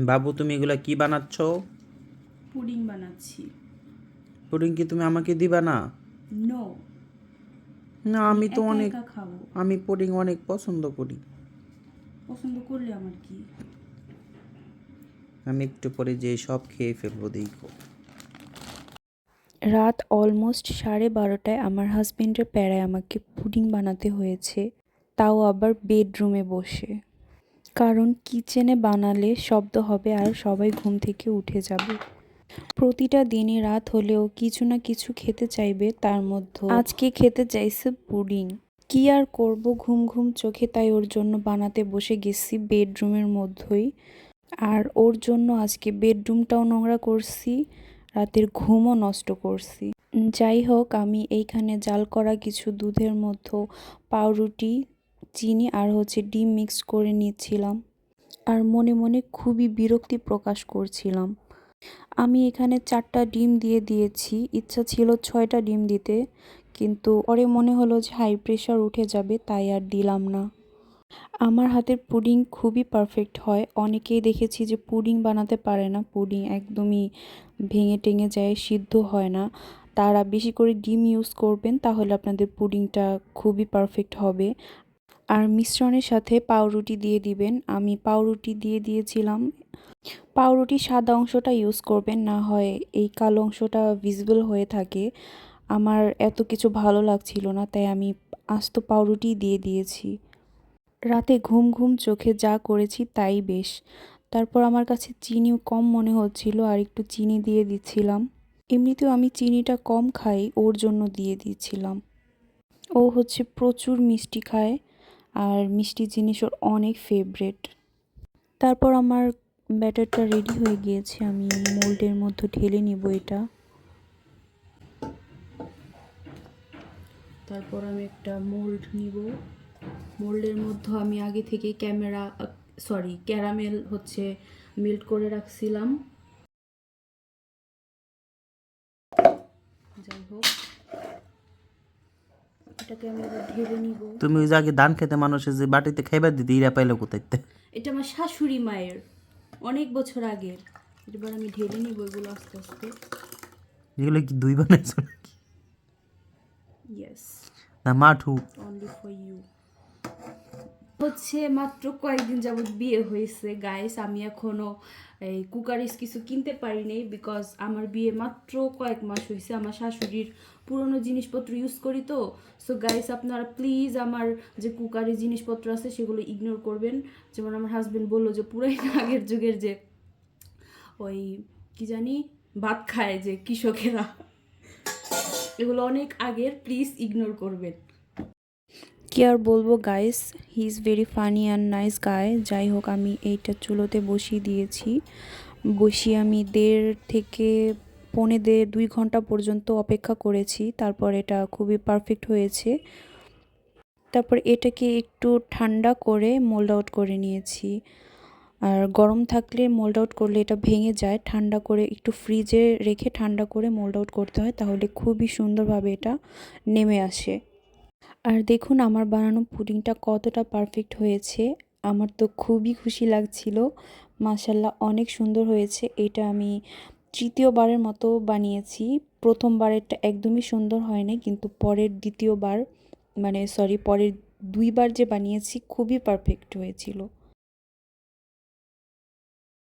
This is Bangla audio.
বাবু তুমি এগুলা কি বানাচ্ছ? পুডিং বানাচ্ছি। পুডিং কি তুমি আমাকে দিবা না? নো না আমি তো অনেক খাব। আমি পুডিং অনেক পছন্দ করি। পছন্দ করলে আমার কি? আমি একটু পরে যে সব খেয়ে ফেলব দেখো রাত অলমোস্ট সাড়ে বারোটায় আমার হাজবেন্ডের প্যারায় আমাকে পুডিং বানাতে হয়েছে। তাও আবার বেডরুমে বসে। কারণ কিচেনে বানালে শব্দ হবে আর সবাই ঘুম থেকে উঠে যাবে। প্রতিটা দিনই রাত হলেও কিছু না কিছু খেতে চাইবে তার মধ্যে। আজকে খেতে চাইছে পুডিং। কি আর করব ঘুম ঘুম চোখে তাই ওর জন্য বানাতে বসে গেছি বেডরুমের মধ্যেই। আর ওর জন্য আজকে বেডরুমটাও নোংরা করছি, রাতের ঘুমও নষ্ট করছি। যাই হোক, আমি এইখানে জাল করা কিছু দুধের মধ্যে পাউরুটি চিনি আর হচ্ছে ডিম মিক্স করে নিচ্ছিলাম। আর মনে মনে খুবই বিরক্তি প্রকাশ করছিলাম। আমি এখানে চারটা ডিম দিয়ে দিয়েছি। ইচ্ছা ছিল ছয়টা ডিম দিতে, কিন্তু পরে মনে হলো যে হাই প্রেশার উঠে যাবে, তাই আর দিলাম না। আমার হাতের পুডিং খুবই পারফেক্ট হয়। অনেকেই দেখেছি যে পুডিং বানাতে পারে না। পুডিং একদমই ভেঙে টেঙে যায়, সিদ্ধ হয় না। তারা বেশি করে ডিম ইউজ করবেন, তাহলে আপনাদের পুডিংটা খুবই পারফেক্ট হবে। আর মিশ্রণের সাথে পাউরুটি দিয়ে দিবেন। আমি পাউরুটি দিয়ে দিয়েছিলাম। পাউরুটি সাদা অংশটা ইউজ করবেন, না হয় এই কালো অংশটা ভিজিবল হয়ে থাকে। আমার এত কিছু ভালো লাগছিল না, তাই আমি আস্ত পাউরুটি দিয়ে দিয়েছি। রাতে ঘুম ঘুম চোখে যা করেছি তাই বেশ। তারপর আমার কাছে চিনিও কম মনে হচ্ছিল, আর একটু চিনি দিয়ে দিচ্ছিলাম। এমনিতেও আমি চিনিটা কম খাই, ওর জন্য দিয়ে দিচ্ছিলাম। ও হচ্ছে প্রচুর মিষ্টি খায়। আর মিষ্টি জিনিস ওর অনেক ফেভারেট তারপর আমার ব্যাটারটা রেডি হয়ে গিয়েছে, আমি মোল্ডের মধ্যে ঢেলে নিব এটা। তারপর আমি একটা মোল্ড নিব। মোল্ডের মধ্যে আমি আগে থেকে ক্যামেরা সরি ক্যারামেল হচ্ছে মেল্ট করে রাখছিলাম। যাই হোক। এটাকে আমি এবার ঢেলে নিব। তুমি ওই যে আগে ধান খেতে মানুষের যে বাটিতে খাইবার দিতে ইরা পাইলো কোথাইতে এটা আমার শাশুড়ি মায়ের অনেক বছর আগের। এবার আমি ঢেলে নিব এগুলো আস্তে আস্তে। এগুলো কি দুই বানাইছো নাকি? ইয়েস না মাঠু। অনলি ফর ইউ হচ্ছে মাত্র কয়েকদিন যাবত বিয়ে হয়েছে গাইস আমি এখনও এই কুকারিস কিছু কিনতে পারি নাই বিকজ আমার বিয়ে মাত্র কয়েক মাস হয়েছে। আমার শাশুড়ির পুরনো জিনিসপত্র ইউজ করি তো। সো গাইস আপনারা প্লিজ আমার যে কুকারি জিনিসপত্র আছে, সেগুলো ইগনোর করবেন। যেমন আমার হাজবেন্ড বলল যে, পুরাই আগের যুগের যে ওই কি জানি, ভাত খায় যে কৃষকেরা। এগুলো অনেক আগের প্লিজ ইগনোর করবেন। কি আর বলব guys he is very funny and nice guy যাই হোক, আমি এইটা চুলোতে বসিয়ে দিয়েছি। বসিয়ে আমি দেড় থেকে পৌনে দেড় দুই ঘণ্টা পর্যন্ত অপেক্ষা করেছি। তারপর এটা খুবই পারফেক্ট হয়েছে। তারপর এটাকে একটু ঠান্ডা করে মোল্ড আউট করে নিয়েছি। আর গরম থাকলে মোল্ড আউট করলে এটা ভেঙে যায়। ঠান্ডা করে একটু ফ্রিজে রেখে ঠান্ডা করে মোল্ড আউট করতে হয়, তাহলে খুবই সুন্দরভাবে এটা নেমে আসে। আর দেখুন আমার বানানো পুডিংটা কতটা পারফেক্ট হয়েছে। আমার তো খুবই খুশি লাগছিল। মাসাল্লাহ অনেক সুন্দর হয়েছে। এটা আমি তৃতীয়বারের মতো বানিয়েছি। প্রথমবারেরটা একদমই সুন্দর হয়নি, কিন্তু পরের দ্বিতীয়বার মানে সরি পরের দুইবার যে বানিয়েছি, খুবই পারফেক্ট হয়েছিল।